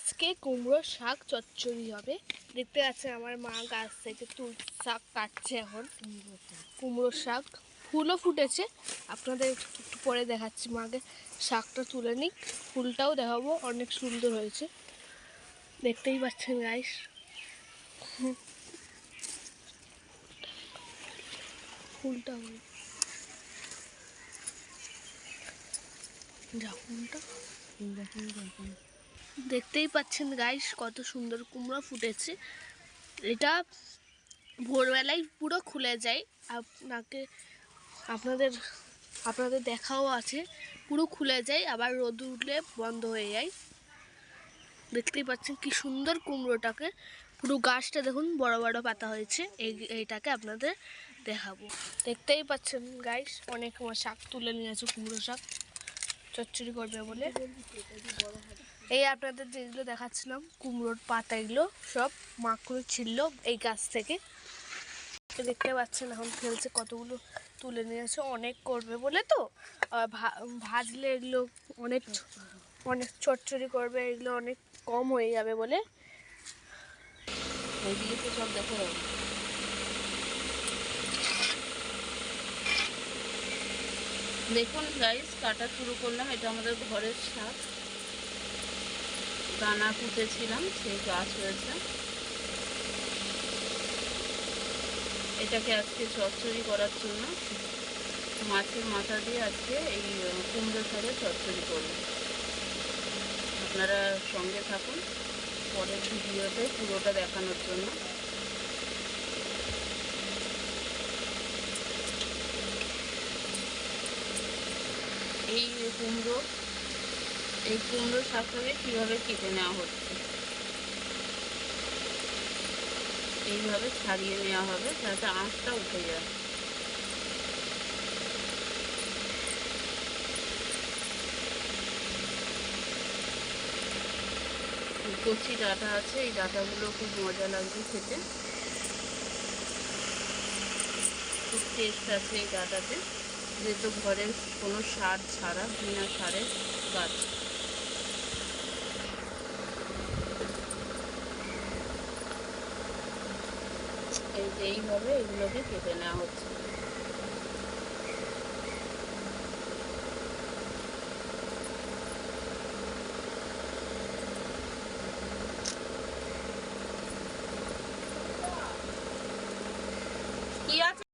আজকে কুমড়ো শাক চচ্চড়ি হবে। দেখতে পাচ্ছেন আমার মা গাছ থেকে তুল শাক কাটছে এখন। কুমড়ো শাক ফুলও ফুটেছে। আপনাদের একটু পরে দেখাচ্ছি মাকে শাকটা তুলে নিক। ফুলটাও দেখাবো, অনেক সুন্দর হয়েছে। দেখতেই পাচ্ছেন গাইস ফুলটা। যা ফুলটা। দেখতেই পাচ্ছেন গাইস কত সুন্দর কুমড়ো ফুটেছে। এটা ভোরবেলায় পুরো খুলে যায়। আপনাকে, আপনাদের আপনাদের দেখাও আছে। পুরো খুলে যায়, আবার রোদ উঠলে বন্ধ হয়ে যায়। দেখতেই পাচ্ছেন কি সুন্দর কুমড়োটাকে। পুরো গাছটা দেখুন, বড় বড় পাতা হয়েছে। এই, এইটাকে আপনাদের দেখাবো। দেখতেই পাচ্ছেন গাইস অনেক আমার শাক তুলে নিয়েছে কুমড়ো শাক। চচ্চড়ি করবে বলে। এই আপনাদের যেগুলো দেখাচ্ছিলাম, কুমড়োর পাতা এগুলো সব মাকুড়ো ছিল এই গাছ থেকে। দেখতে পাচ্ছেন এখন ফেলছে কতগুলো তুলে নিয়েছে অনেক করবে বলে তো। ভাজলে এগুলো অনেক অনেক চচ্চড়ি করবে, এগুলো অনেক কম হয়ে যাবে বলে। ওইদিকে তো সব দেখো। দেখুন গাইস কাটা শুরু করলাম, এটা আমাদের ঘরের শাক। দানা পুঁতেছিলাম সেই গাছ হয়েছে। এটাকে আজকে চচ্চড়ি করার জন্য মাছের মাথা দিয়ে আজকে এই কুমড়ো শাকের চচ্চড়ি করব। আপনারা সঙ্গে থাকুন পরের ভিডিওতে পুরোটা দেখানোর জন্য। এই কুমড়ো এই কুমড়ো শাকটাকে কীভাবে কেটে নেওয়া হচ্ছে? এইভাবে ছাড়িয়ে নেওয়া হবে যাতে আঁশটা উঠে যায়। কচি ডাটা আছে, এই ডাটাগুলো খুব মজা লাগবে খেতে। খুব টেস্ট আছে এই ডাটাতে। যেহেতু ঘরের কোনো সার ছাড়া, বিনা সারের গাছ এইভাবে এগুলোকে কেটে নেওয়া হচ্ছে।